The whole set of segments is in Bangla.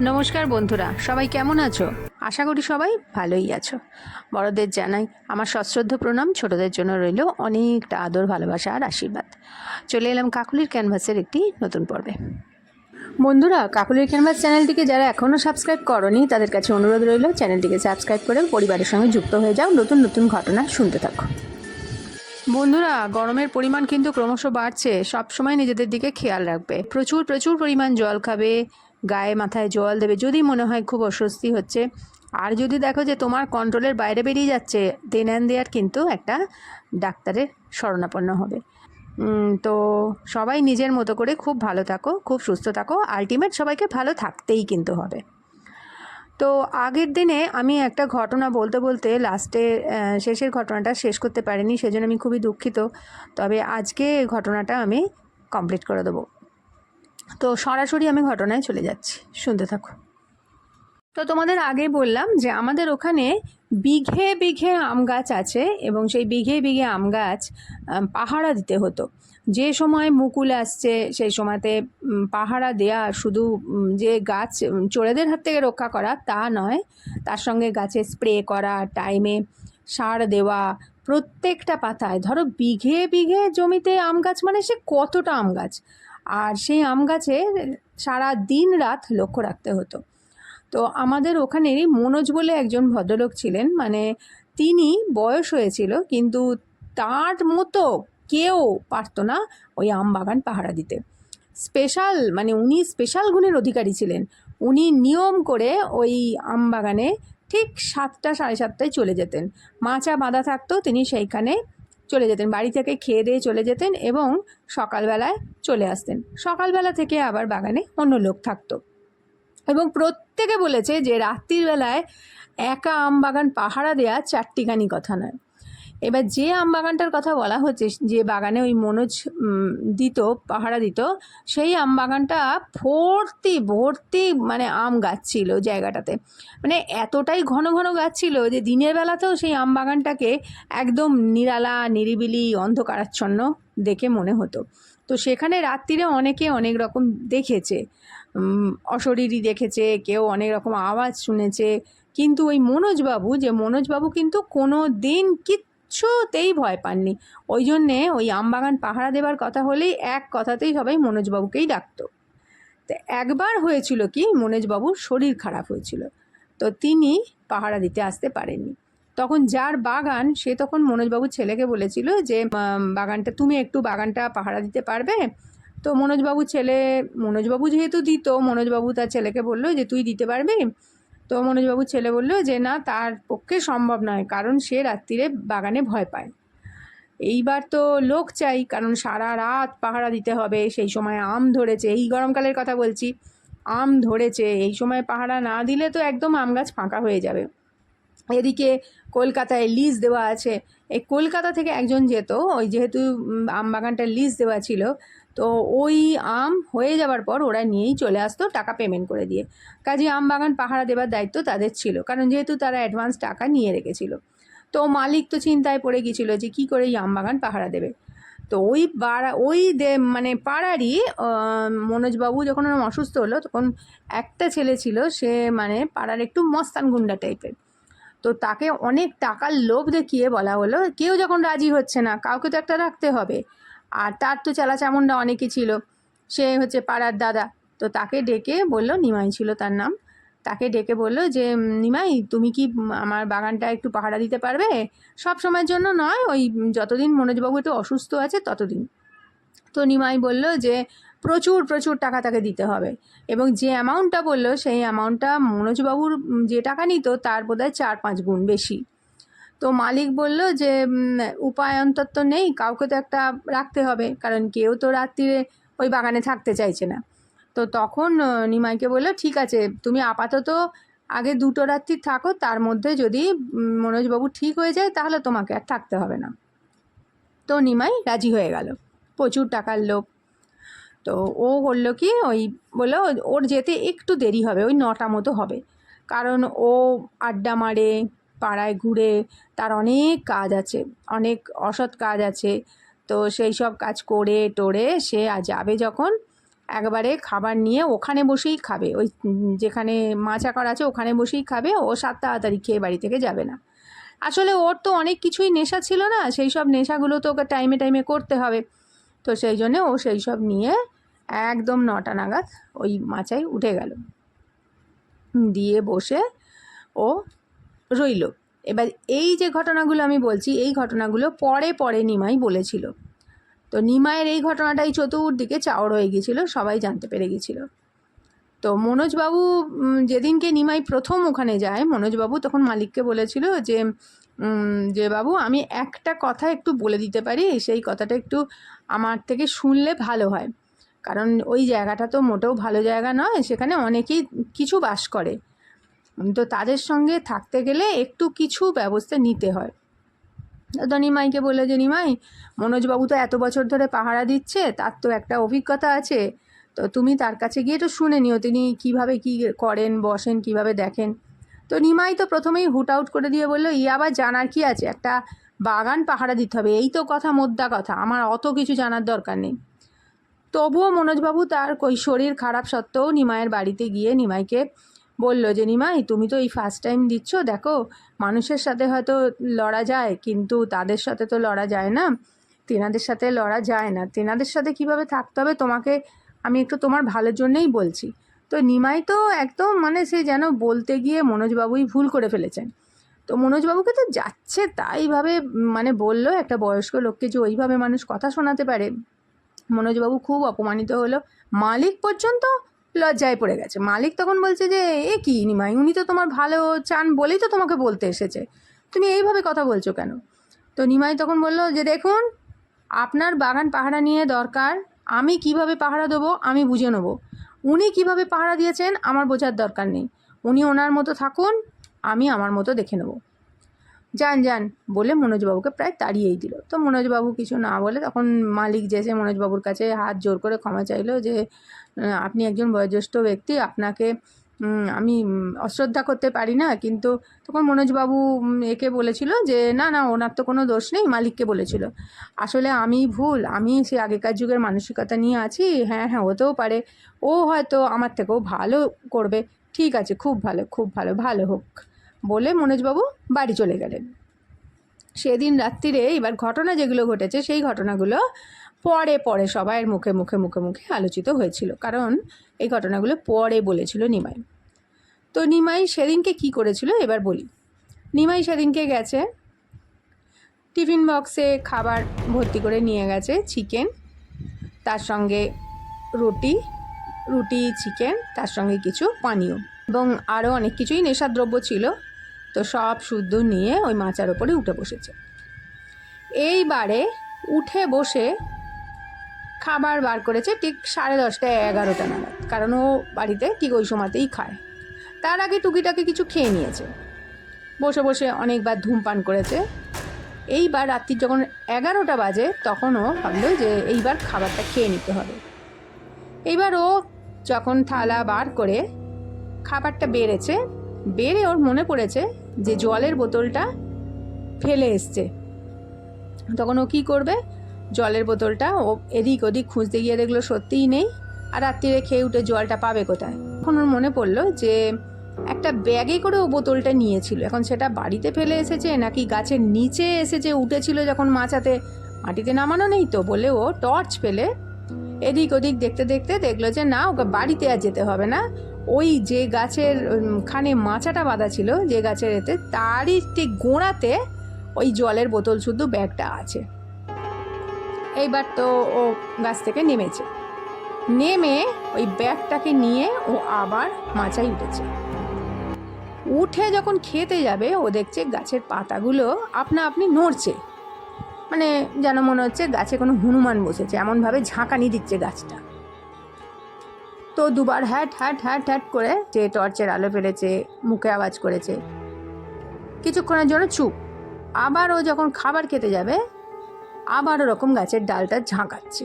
নমস্কার বন্ধুরা, সবাই কেমন আছো? আশা করি সবাই ভালোই আছো। বড়দের জানাই, আমার সশ্রদ্ধ প্রণাম, ছোটদের জন্য রইল অনেকটা আদর, ভালোবাসা আর আশীর্বাদ। চলে এলাম কাকুলির ক্যানভাসের একটি নতুন পর্বে। বন্ধুরা, কাকুলির ক্যানভাস চ্যানেলটিকে যারা এখনও সাবস্ক্রাইব করনি, তাদের কাছে অনুরোধ রইল চ্যানেলটিকে সাবস্ক্রাইব করে পরিবারের সঙ্গে যুক্ত হয়ে যাও, নতুন নতুন ঘটনা শুনতে থাকো। বন্ধুরা, গরমের পরিমাণ কিন্তু ক্রমশ বাড়ছে, সবসময় নিজেদের দিকে খেয়াল রাখবে। প্রচুর প্রচুর পরিমাণ জল খাবে গায়ে মাথায় জল দেবে। যদি মনে হয় খুব অস্বস্তি হচ্ছে, আর যদি দেখো যে তোমার কন্ট্রোলের বাইরে বেরিয়ে যাচ্ছে দেন অ্যান্ড দেয়ার কিন্তু একটা ডাক্তারের শরণাপন্ন হবে। তো সবাই নিজের মতো করে খুব ভালো থাকো, খুব সুস্থ থাকো। আলটিমেট সবাইকে ভালো থাকতেই কিন্তু হবে। তো আগের দিনে আমি একটা ঘটনা বলতে বলতে লাস্টে শেষের ঘটনাটা শেষ করতে পারিনি, সেজন্য আমি খুবই দুঃখিত। তবে আজকে ঘটনাটা আমি কমপ্লিট করে দেবো। তো সরাসরি আমি ঘটনায় চলে যাচ্ছি। শুনতে থাকো। তো তোমাদের আগে বললাম যে আমাদের ওখানে বিঘে বিঘে আম গাছ আছে এবং সেই বিঘে বিঘে আম গাছ পাহারা দিতে হতো। যে সময় মুকুল আসছে, সেই সময়তে পাহারা দেয়া শুধু যে গাছ চোরেদের হাত থেকে রক্ষা করা তা নয়, তার সঙ্গে গাছে স্প্রে করা, টাইমে সার দেওয়া, প্রত্যেকটা পাতায়, ধরো বিঘে বিঘে জমিতে আম গাছ মানে সে কতটা আম গাছ? আর সেই আম গাছে সারা দিন রাত লক্ষ্য রাখতে হতো। তো আমাদের ওখানেরই মনোজ বলে একজন ভদ্রলোক ছিলেন মানে তিনি বয়স হয়েছিল, কিন্তু তার মতো কেউ পারতো না ওই আম বাগান পাহারা দিতে। স্পেশাল মানে উনি স্পেশাল গুণের অধিকারী ছিলেন। উনি নিয়ম করে ওই আম বাগানে ঠিক সাতটা, সাড়ে সাতটায় চলে যেতেন। মাচা বাঁধা থাকতো, তিনি সেইখানে চলে যেতেন, বাড়ি থেকে খেয়ে দিয়ে চলে যেতেন এবং সকালবেলায় চলে আসতেন। সকালবেলা থেকে আবার বাগানে অন্য লোক থাকত। এবং প্রত্যেকে বলেছে যে রাত্রির বেলায় একা আম বাগান পাহারা দেওয়া চারটিখানি কথা নয়। এবার যে আম বাগানটার কথা বলা হচ্ছে, যে বাগানে ওই মনোজ দিত, পাহারা দিত, সেই আম বাগানটা ভর্তি ভর্তি মানে আম গাছ ছিল জায়গাটাতে। মানে এতটাই ঘন ঘন গাছ ছিল যে দিনের বেলাতেও সেই আম বাগানটাকে একদম নিরালা, নিরিবিলি, অন্ধকারাচ্ছন্ন দেখে মনে হতো। তো সেখানে রাত্রিরে অনেকে অনেক রকম দেখেছে। অশরীরী দেখেছে, কেউ অনেক রকম আওয়াজ শুনেছে। কিন্তু ওই মনোজবাবু, যে মনোজবাবু কিন্তু কোনো দিন কিচ্ছুতেই ভয় পাননি। ওই জন্যে ওই আমবাগান পাহারা দেবার কথা হলেই এক কথাতেই সবাই মনোজবাবুকেই ডাকতো। তো একবার হয়েছিল কি, মনোজবাবুর শরীর খারাপ হয়েছিল। তো তিনি পাহারা দিতে আসতে পারেননি। তখন যার বাগান, সে তখন মনোজবাবুর ছেলেকে বলেছিল যে বাগানটা, তুমি একটু বাগানটা পাহারা দিতে পারবে? তো মনোজবাবু ছেলে, মনোজবাবু যেহেতু দিত, মনোজবাবু তার ছেলেকে বলল যে, তুই দিতে পারবি? তো মনোজবাবুর ছেলে বলল যে, না, তার পক্ষে সম্ভব নয়, কারণ সে রাত্রিরে বাগানে ভয় পায়। এইবার তো লোক চাই, কারণ সারা রাত পাহারা দিতে হবে, সেই সময় আম ধরেছে, এই গরমকালের কথা বলছি, আম ধরেছে, এই সময় পাহারা না দিলে তো একদম আম গাছ ফাঁকা হয়ে যাবে। এদিকে কলকাতায় লিজ দেওয়া আছে, এই কলকাতা থেকে একজন যেত, ওই যেহেতু আম বাগানটা লিজ দেওয়া ছিল তো ওই আম হয়ে যাওয়ার পর ওরা নিয়েই চলে আসতো টাকা পেমেন্ট করে দিয়ে। কাজে আম বাগান পাহারা দেবার দায়িত্ব তাদের ছিল, কারণ যেহেতু তারা অ্যাডভান্স টাকা নিয়ে রেখেছিল। তো মালিক তো চিন্তায় পড়ে গিয়েছিল যে কী করে এই আম বাগান পাহারা দেবে। তো ওই পাড়া ওই দে মানে পাড়ারই মনোজবাবু যখন ওরম অসুস্থ হলো, তখন একটা ছেলে ছিল, সে মানে পাড়ার একটু মস্তান গুন্ডা টাইপের তো তাকে অনেক টাকার লোভ দেখিয়ে বলা হলো, কেউ যখন রাজি হচ্ছে না, কাউকে তো একটা রাখতে হবে। আর তার তো চেলা চামুন্ডা অনেকই ছিল। সে হচ্ছে পাড়ার দাদা। তো তাকে ডেকে বলল, নিমাই ছিল তার নাম। তাকে ডেকে বলল যে নিমাই, তুমি কি আমার বাগানটা একটু পাহারা দিতে পারবে? সব সময়ের জন্য নয়, ওই যতদিন মনোজবাবু একটু অসুস্থ আছে ততদিন। তো নিমাই বলল যে, প্রচুর প্রচুর টাকা তাকে দিতে হবে। এবং যে অ্যামাউন্টটা বলল, সেই অ্যামাউন্টটা মনোজবাবুর যে টাকা নিত, তার বোধহয় চার পাঁচ গুণ বেশি। তো মালিক বলল যে উপায় তো নেই, কাউকে তো একটা রাখতে হবে, কারণ কেউ তো রাত্রিরে ওই বাগানে থাকতে চাইছে না। তো তখন নিমাইকে বলল, ঠিক আছে, তুমি আপাতত আগে দুটো রাত্রি থাকো, তার মধ্যে যদি মনোজবাবু ঠিক হয়ে যায়, তাহলে তোমাকে আর থাকতে হবে না। তো নিমাই রাজি হয়ে গেল, প্রচুর টাকার লোক তো ও বলল কি, ওই বলল, ওর যেতে একটু দেরি হবে, ওই নটা মতো হবে। কারণ ও আড্ডা মারে পাড়ায় ঘুরে তার অনেক কাজ আছে, অনেক অসৎ কাজ আছে। তো সেই সব কাজ করে টোরে সে যাবে যখন একবারে খাবার নিয়ে ওখানে বসেই খাবে। ওই যেখানে মাচাকর আছে ওখানে বসেই খাবে, ও সাত তাড়াতাড়ি খেয়ে বাড়ি থেকে যাবে না। আসলে ওর তো অনেক কিছুই নেশা ছিল না, সেই সব নেশাগুলো তো ওকে টাইমে টাইমে করতে হবে। তো সেই জন্যে ও সেই সব নিয়ে একদম নটা নাগাদ ওই মাচায় উঠে গেল। দিয়ে বসে ও রইল। এবার এই যে ঘটনাগুলো আমি বলছি, এই ঘটনাগুলো পরে পরে নিমাই বলেছিল। তো নিমাইয়ের এই ঘটনাটাই চতুর্দিকে চাওড় হয়ে গিয়েছিল, সবাই জানতে পেরে গিয়েছিল। তো মনোজবাবু যেদিনকে নিমাই প্রথম ওখানে যায়, মনোজবাবু তখন মালিককে বলেছিল যে যে বাবু, আমি একটা কথা একটু বলে দিতে পারি, সেই কথাটা একটু আমার থেকে শুনলে ভালো হয়। কারণ ওই জায়গাটা তো মোটেও ভালো জায়গা নয়, সেখানে অনেকেই কিছু বাস করে। তো তাদের সঙ্গে থাকতে গেলে একটু কিছু ব্যবস্থা নিতে হয়। তো নিমাইকে বলল যে, নিমাই, মনোজবাবু তো এত বছর ধরে পাহারা দিচ্ছে, তার তো একটা অভিজ্ঞতা আছে। তো তুমি তার কাছে গিয়ে একটু শুনে নিও, তিনি কীভাবে কি করেন, বসেন, কীভাবে দেখেন? তো নিমাই তো প্রথমেই হুট আউট করে দিয়ে বলল, ই আবার জানার কি আছে? একটা বাগান পাহারা দিতে হবে, এই তো কথা, মোদ্দা কথা, আমার অত কিছু জানার দরকার নেই। তবুও মনোজবাবু তার কই শরীর খারাপ সত্ত্বেও নিমাইয়ের বাড়িতে গিয়ে নিমাইকে বলল যে, নিমাই, তুমি তো এই ফার্স্ট টাইম দিচ্ছ, দেখো, মানুষের সাথে হয়তো লড়া যায়, কিন্তু তাদের সাথে তো লড়া যায় না। তেনাদের সাথে লড়া যায় না। তেনাদের সাথে কীভাবে থাকতে হবে, তোমাকে আমি একটু তোমার ভালোর জন্যেই বলছি। তো নিমাই তো একদম মানে সে যেন বলতে গিয়ে মনোজবাবুই ভুল করে ফেলেছেন। তো মনোজবাবুকে তো যাচ্ছে তাইভাবে মানে বলল একটা বয়স্ক লোককে যে, ওইভাবে মানুষ কথা শোনাতে পারে। মনোজবাবু খুব অপমানিত হলো। মালিক পর্যন্ত লজ্জায় পড়ে গেছে। মালিক তখন বলছে যে, এ কি নিমাই, উনি তো তোমার ভালো চান বলেই তো তোমাকে বলতে এসেছে। তুমি এইভাবে কথা বলছো কেন? তো নিমাই তখন বলল যে, দেখুন, আপনার বাগান পাহারা নিয়ে দরকার। আমি কীভাবে পাহারা দেবো, আমি বুঝে নেব। উনি কীভাবে পাহারা দিয়েছেন, আমার বোঝার দরকার নেই। উনি ওনার মতো থাকুন, আমি আমার মতো দেখে নেব। যান যান বলে মনোজবাবুকে প্রায় তাড়িয়েই দিল। তো মনোজবাবু কিছু না বলে তখন মালিক যেসে মনোজবাবুর কাছে হাত জোর করে ক্ষমা চাইলো যে আপনি একজন বয়োজ্যেষ্ঠ ব্যক্তি, আপনাকে আমি অশ্রদ্ধা করতে পারি না। কিন্তু তখন মনোজবাবু একে বলেছিল যে, না না, ওনার তো কোনো দোষ নেই। মালিককে বলেছিল, আসলে আমি ভুল, আমি সে আগেকার যুগের মানসিকতা নিয়ে আছি। হ্যাঁ হ্যাঁ হতেও পারে। ও হয়তো আমার থেকেও ভালো করবে। ঠিক আছে, খুব ভালো খুব ভালো ভালো হোক। বলে মনোজবাবু বাড়ি চলে গেলেন। সেদিন রাত্রিরে এবার ঘটনা যেগুলো ঘটেছে, সেই ঘটনাগুলো পরে পরে সবাইয়ের মুখে মুখে মুখে মুখে আলোচিত হয়েছিল। কারণ এই ঘটনাগুলো পরে বলেছিল নিমাই। তো নিমাই সেদিনকে কি করেছিল এবার বলি। নিমাই সেদিনকে গেছে, টিফিন বক্সে খাবার ভর্তি করে নিয়ে গেছে চিকেন, তার সঙ্গে রুটি রুটি, চিকেন, তার সঙ্গে কিছু পানীয় এবং আরও অনেক কিছুই নেশাদ্রব্য ছিল। তো সব শুদ্ধ নিয়ে ওই মাচার ওপরে উঠে বসেছে। এইবারে উঠে বসে খাবার বার করেছে ঠিক সাড়ে দশটা, এগারোটা নাগাদ। কারণ ও বাড়িতে ঠিক ওই সময়তেই খায়। তার আগে টুকিটাকে কিছু খেয়ে নিয়েছে। বসে বসে অনেকবার ধূমপান করেছে। এইবার রাত্রির যখন এগারোটা বাজে, তখন ও ভাবলো যে এইবার খাবারটা খেয়ে নিতে হবে। এইবার ও যখন থালা বার করে খাবারটা বেড়েছে, বেড়ে ওর মনে পড়েছে যে জলের বোতলটা ফেলে এসছে। তখন ও কী করবে? জলের বোতলটা ও এদিক ওদিক খুঁজতে গিয়ে দেখল সত্যিই নেই আর রাত্রিরে খেয়ে উঠে জলটা পাবে কোথায়? তখন ওর মনে পড়ল যে একটা ব্যাগে করে ও বোতলটা নিয়েছিল। এখন সেটা বাড়িতে ফেলে এসেছে নাকি গাছের নিচে এসেছে, উঠেছিল যখন মাচাতে মাটিতে নামানো নেই তো বলে ও টর্চ ফেলে এদিক ওদিক দেখতে দেখতে দেখল যে না, ওকে বাড়িতে আর যেতে হবে না। ওই যে গাছের খানে মাচাটা বাঁধা ছিল, যে গাছের এতে, তারই ঠিক গোড়াতে ওই জলের বোতল শুদ্ধ ব্যাগটা আছে। এইবার তো ও গাছ থেকে নেমেছে। নেমে ওই ব্যাগটাকে নিয়ে ও আবার মাচায় উঠেছে। উঠে যখন খেতে যাবে, ও দেখছে গাছের পাতাগুলো আপনা আপনি নড়ছে। মানে যেন মনে হচ্ছে গাছে কোনো হনুমান বসেছে, এমনভাবে ঝাঁকানি দিচ্ছে গাছটা। তো দুবার হ্যাট হ্যাট হ্যাট হ্যাট করে যে টর্চের আলো ফেলেছে, মুখে আওয়াজ করেছে। কিছুক্ষণের জন্য চুপ। আবার ও যখন খাবার খেতে যাবে, আবার ওরকম গাছের ডালটা ঝাঁকাচ্ছে।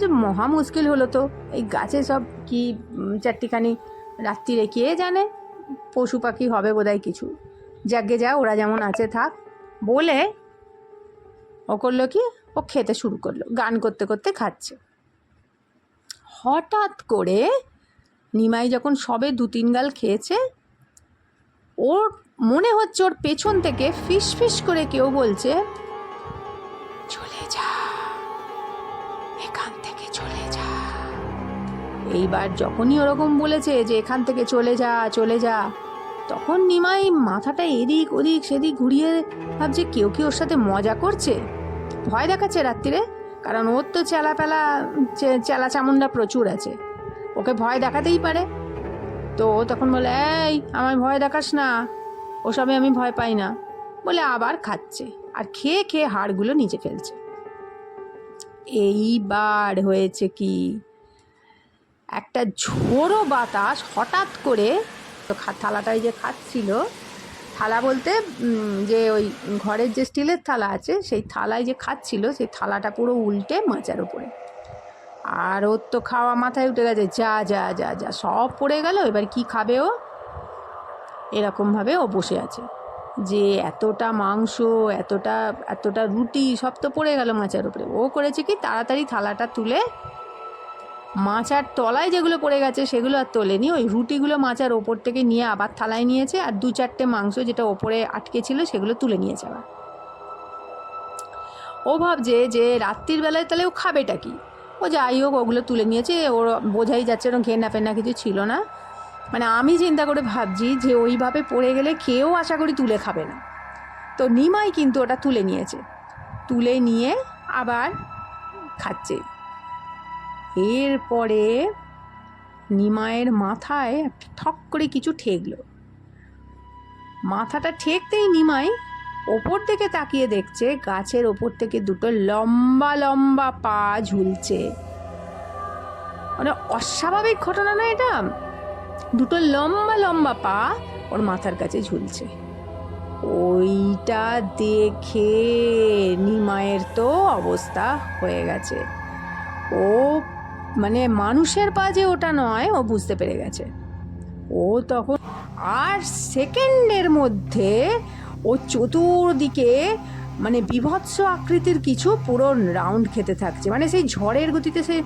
যে মহা মুশকিল হলো তো। এই গাছে সব কি চারটিখানি রাত্রিরে কে জানে? পশু পাখি হবে বোধহয় কিছু। যাকে যা, ওরা যেমন আছে থাক। বলে ও করল কি? ও খেতে শুরু করল। গান করতে করতে খাচ্ছে। হঠাৎ করে নিমাই যখন সবে দু তিন গাল খেয়েছে, ওর মনে হচ্ছে ওর পেছন থেকে ফিস ফিস করে কেউ বলছে, চলে যা, এখান থেকে চলে যা। এইবার যখনই ওরকম বলেছে যে, এখান থেকে চলে যা চলে যা, তখন নিমাই মাথাটা এদিক ওদিক সেদিক ঘুরিয়ে ভাবছে কেউ কি ওর সাথে মজা করছে? ভয় দেখাচ্ছে রাত্রিরে কারণ ওর তো চেলা পেলা চে- চেলা চামুন্ডা প্রচুর আছে। ওকে ভয় দেখাতেই পারে। তো ও তখন বলে, এই, আমায় ভয় দেখাস না। ওসবে আমি ভয় পাই না। বলে আবার খাচ্ছে আর খেয়ে খেয়ে হাড়গুলো নিচে ফেলছে। এইবার হয়েছে কি? একটা ঝোড়ো বাতাস হঠাৎ করে থালাটায় যে খাচ্ছিল থালা বলতে যে ওই ঘরের যে স্টিলের থালা আছে, সেই থালায় যে খাচ্ছিল সেই থালাটা পুরো উল্টে মাচার উপরে। আর ওর তো খাওয়া মাথায় উঠে গেছে, যা যা যা যা, সব পড়ে গেল, এবার কি খাবে ও? এরকমভাবে ও বসে আছে। যে এতটা মাংস, এতটা এতটা রুটি, সব তো পড়ে গেল মাচার উপরে। ও করেছে কি, তাড়াতাড়ি থালাটা তুলে মাচার তলায় যেগুলো পড়ে গেছে সেগুলো আর তোলেনি। ওই রুটিগুলো মাচার ওপর থেকে নিয়ে আবার থালায় নিয়েছে আর দু চারটে মাংস যেটা ওপরে আটকে ছিল সেগুলো তুলে নিয়েছে আবার। ও ভাবছে যে রাত্রির বেলায় তাহলে ও খাবেটা কি? ও যাই হোক, ওগুলো তুলে নিয়েছে, ওর বোঝাই যাচ্ছে ওরকম ঘেন্না ফেন্না কিছু ছিল না। মানে আমি চিন্তা করে ভাবছি যে ওইভাবে পড়ে গেলে কেউ আশা করি তুলে খাবে না। তো নিমাই কিন্তু ওটা তুলে নিয়েছে। তুলে নিয়ে আবার খাচ্ছে। এরপরে নিমায়ের মাথায় ঠক করে কিছু ঠেকলো। মাথাটা ঠেকতেই নিমাই ওপর থেকে তাকিয়ে দেখছে গাছের ওপর থেকে দুটো লম্বা লম্বা পা ঝুলছে। মানে অস্বাভাবিক ঘটনা না এটা? দুটো লম্বা লম্বা পা ওর মাথার কাছে ঝুলছে। ওইটা দেখে নিমায়ের তো অবস্থা হয়ে গেছে। ও মানে মানুষের পা যে ওটা নয়, ও বুঝতে পেরে গেছে। ও তখন আর সেকেন্ডের মধ্যে ও চতুর্দিকে মানে বিভৎস আকৃতির কিছু পুরো রাউন্ড খেতে থাকছে। মানে সেই ঝড়ের গতিতে সে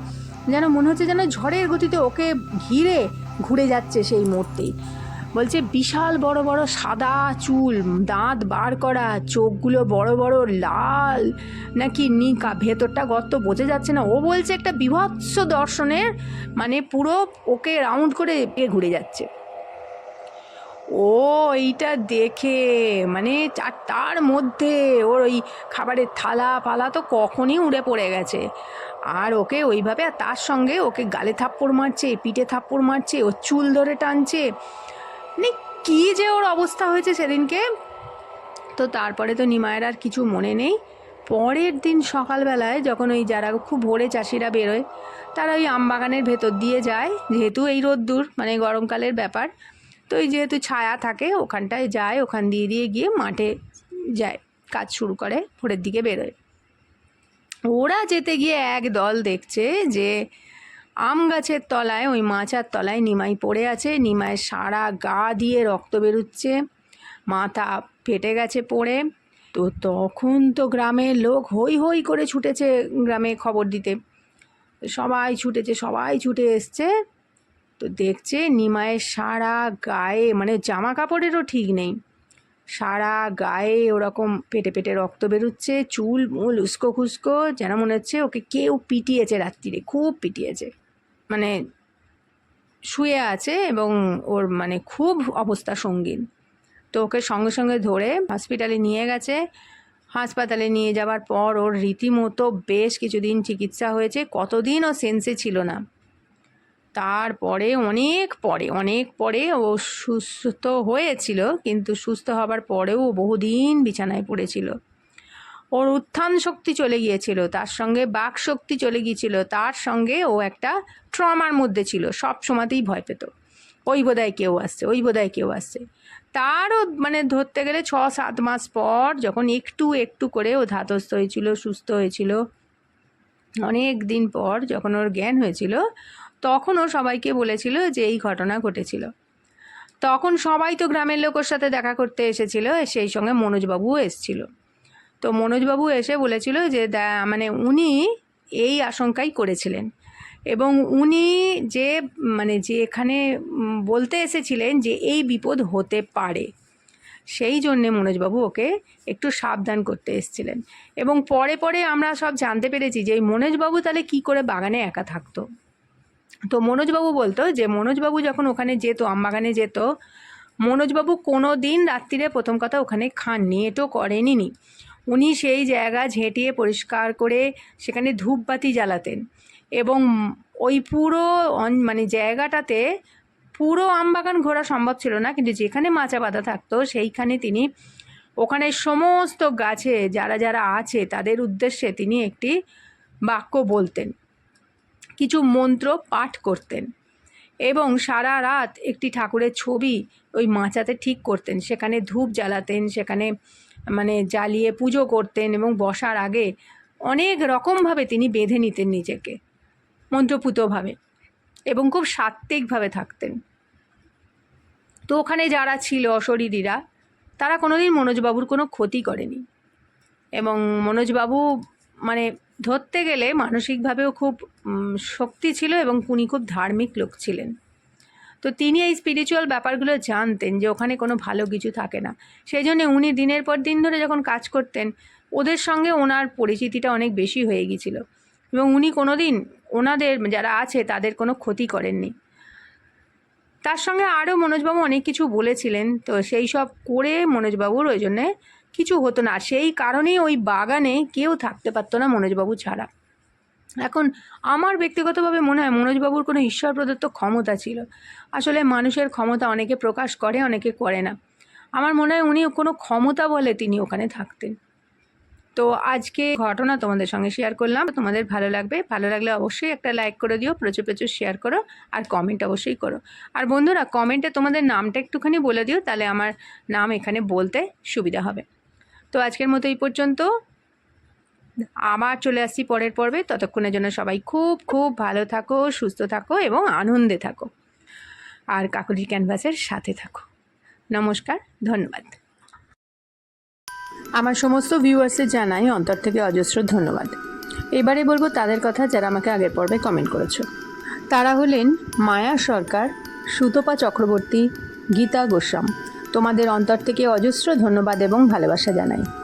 যেন মনে হচ্ছে যেন ঝড়ের গতিতে ওকে ঘিরে ঘুরে যাচ্ছে সেই মূর্তি। বলছে, বিশাল বড় বড় সাদা চুল, দাঁত বার করা, চোখগুলো বড় বড় লাল, নাকি নিকা ভেতরটা গর্ত বোঝা যাচ্ছে না। ও বলছে, একটা বিভৎস দর্শনের মানে পুরো ওকে রাউন্ড করে ঘুরে যাচ্ছে। ও, এইটা দেখে মানে আর তার মধ্যে ওর ওই খাবারের থালা পালা তো কখনই উড়ে পড়ে গেছে। আর ওকে ওইভাবে, আর তার সঙ্গে ওকে গালে থাপ্পড় মারছে, পিঠে থাপ্পড় মারছে ওর চুল ধরে টানছে। মানে কী যে ওর অবস্থা হয়েছে সেদিনকে? তো তারপরে তো নিমায়ের আর কিছু মনে নেই। পরের দিন সকালবেলায় যখন ওই যারা খুব ভোরে চাষিরা বেরোয়, তারা ওই আমবাগানের ভেতর দিয়ে যায়, যেহেতু এই রোদ্দুর মানে গরমকালের ব্যাপার। তো ওই যেহেতু ছায়া থাকে, ওখানটায় যায়, ওখান দিয়ে দিয়ে গিয়ে মাঠে যায়, কাজ শুরু করে, ভোরের দিকে বেরোয়। ওরা যেতে গিয়ে এক দল দেখছে যে আম গাছের তলায়, ওই মাচার তলায় নিমাই পড়ে আছে। নিমাইয়ের সারা গা দিয়ে রক্ত বেরোচ্ছে। মাথা ফেটে গেছে পড়ে। তো তখন তো গ্রামের লোক হই হই করে ছুটেছে গ্রামে খবর দিতে। সবাই ছুটেছে, সবাই ছুটে এসছে। তো দেখছে নিমায়ের সারা গায়ে মানে জামা কাপড়েরও ঠিক নেই। সারা গায়ে ওরকম পেটে পেটে রক্ত বেরোচ্ছে, চুল, মুল উস্কো খুস্কো, যেন মনে হচ্ছে ওকে কেউ পিটিয়েছে রাত্রিরে, খুব পিটিয়েছে। মানে শুয়ে আছে এবং ওর মানে খুব অবস্থা সঙ্গীন। তো ওকে সঙ্গে সঙ্গে ধরে হসপিটালে নিয়ে গেছে। হাসপাতালে নিয়ে যাওয়ার পর ওর রীতিমতো বেশ কিছুদিন চিকিৎসা হয়েছে। কতদিন ও সেন্সে ছিল না। তারপরে অনেক পরে অনেক পরে ও সুস্থ হয়েছিল, কিন্তু সুস্থ হবার পরেও বহুদিন বিছানায় পড়েছিল। ওর উত্থান শক্তি চলে গিয়েছিল, তার সঙ্গে বাক শক্তি চলে গিয়েছিল, তার সঙ্গে ও একটা ট্রমার মধ্যে ছিল, সব সময়তেই ভয় পেত। ওই বোধহয় কেউ আসছে, ওই বোধহয় কেউ আসছে। তারও মানে ধরতে গেলে ছ, সাত মাস পর যখন একটু একটু করে ও ধাতস্থ হয়েছিল, সুস্থ হয়েছিল, অনেক দিন পর যখন ওর জ্ঞান হয়েছিল, তখন ও সবাইকে বলেছিল যে এই ঘটনা ঘটেছিল। তখন সবাই তো গ্রামের লোকের সাথে দেখা করতে এসেছিল, সেই সঙ্গে মনোজবাবুও এসেছিল। তো মনোজবাবু এসে বলেছিল যে মানে উনি এই আশঙ্কাই করেছিলেন। এবং উনি যে মানে যে এখানে বলতে এসেছিলেন যে এই বিপদ হতে পারে, সেই জন্যে মনোজবাবু ওকে একটু সাবধান করতে এসেছিলেন। এবং পরে পরে আমরা সব জানতে পেরেছি যে এই মনোজবাবু তাহলে কি করে বাগানে একা থাকতো। তো মনোজবাবু বলতো যে মনোজবাবু যখন ওখানে যেত আমবাগানে যেত, মনোজবাবু কোনো দিন রাত্রিরে প্রথম কথা ওখানে খাননি এটো করেনি উনি সেই জায়গা ঝেঁটিয়ে পরিষ্কার করে সেখানে ধূপবাতি জ্বালাতেন। এবং ওই পুরো মানে জায়গাটাতে পুরো আমবাগান ঘোরা সম্ভব ছিল না, কিন্তু যেখানে মাচা বাঁধা থাকতো সেইখানে তিনি, ওখানে সমস্ত গাছে যারা যারা আছে তাদের উদ্দেশ্যে তিনি একটি বাক্য বলতেন। কিছু মন্ত্র পাঠ করতেন এবং সারা রাত একটি ঠাকুরের ছবি ওই মাচাতে ঠিক করতেন। সেখানে ধূপ জ্বালাতেন, সেখানে মানে জ্বালিয়ে পুজো করতেন এবং বসার আগে অনেক রকমভাবে তিনি বেঁধে নিতেন নিজেকে, মন্ত্রপুতভাবে এবং খুব সাত্ত্বিকভাবে থাকতেন। তো ওখানে যারা ছিল অশরীরীরা, তারা কোনোদিন মনোজবাবুর কোনো ক্ষতি করেনি এবং মনোজবাবু মানে ধরতে গেলে মানসিকভাবেও খুব শক্তি ছিল এবং উনি খুব ধার্মিক লোক ছিলেন। তো তিনি এই স্পিরিচুয়াল ব্যাপারগুলো জানতেন যে ওখানে কোনো ভালো কিছু থাকে না। সেই জন্য উনি দিনের পর দিন ধরে যখন কাজ করতেন, ওদের সঙ্গে ওনার পরিচিতিটা অনেক বেশি হয়ে গিয়েছিল এবং উনি কোনো দিন ওনাদের যারা আছে তাদের কোনো ক্ষতি করেননি। তার সঙ্গে আরও মনোজবাবু অনেক কিছু বলেছিলেন, তো সেই সব করে মনোজবাবুর ওই জন্যে কিছু হতো না। সেই কারণেই ওই বাগানে কেউ থাকতে পারতো না মনোজবাবু ছাড়া। এখন আমার ব্যক্তিগতভাবে মনে হয় মনোজবাবুর কোনো ঈশ্বর প্রদত্ত ক্ষমতা ছিল। আসলে মানুষের ক্ষমতা অনেকে প্রকাশ করে, অনেকে করে না। আমার মনে হয় উনি কোনো ক্ষমতা বলে তিনি ওখানে থাকতেন। তো আজকে ঘটনা তোমাদের সঙ্গে শেয়ার করলাম। তোমাদের ভালো লাগবে, ভালো লাগলে অবশ্যই একটা লাইক করে দিও, প্রচুর প্রচুর শেয়ার করো আর কমেন্ট অবশ্যই করো। আর বন্ধুরা কমেন্টে তোমাদের নামটা একটুখানি বলে দিও, তাহলে আমার নাম এখানে বলতে সুবিধা হবে। তো আজকের মতো এই পর্যন্ত। আবার চলে আসছি পরের পর্বে। ততক্ষণের জন্য সবাই খুব খুব ভালো থাকো, সুস্থ থাকো এবং আনন্দে থাকো। আর কাকুলির ক্যানভাসের সাথে থাকো। নমস্কার, ধন্যবাদ। আমার সমস্ত ভিউয়ার্সের জানাই অন্তর থেকে অজস্র ধন্যবাদ। এবারে বলব তাদের কথা যারা আমাকে আগের পর্বে কমেন্ট করেছ। তারা হলেন মায়া সরকার, সুতপা চক্রবর্তী, গীতা গোস্বাম। তোমাদের অন্তর থেকে অজস্র ধন্যবাদ এবং ভালোবাসা জানাই।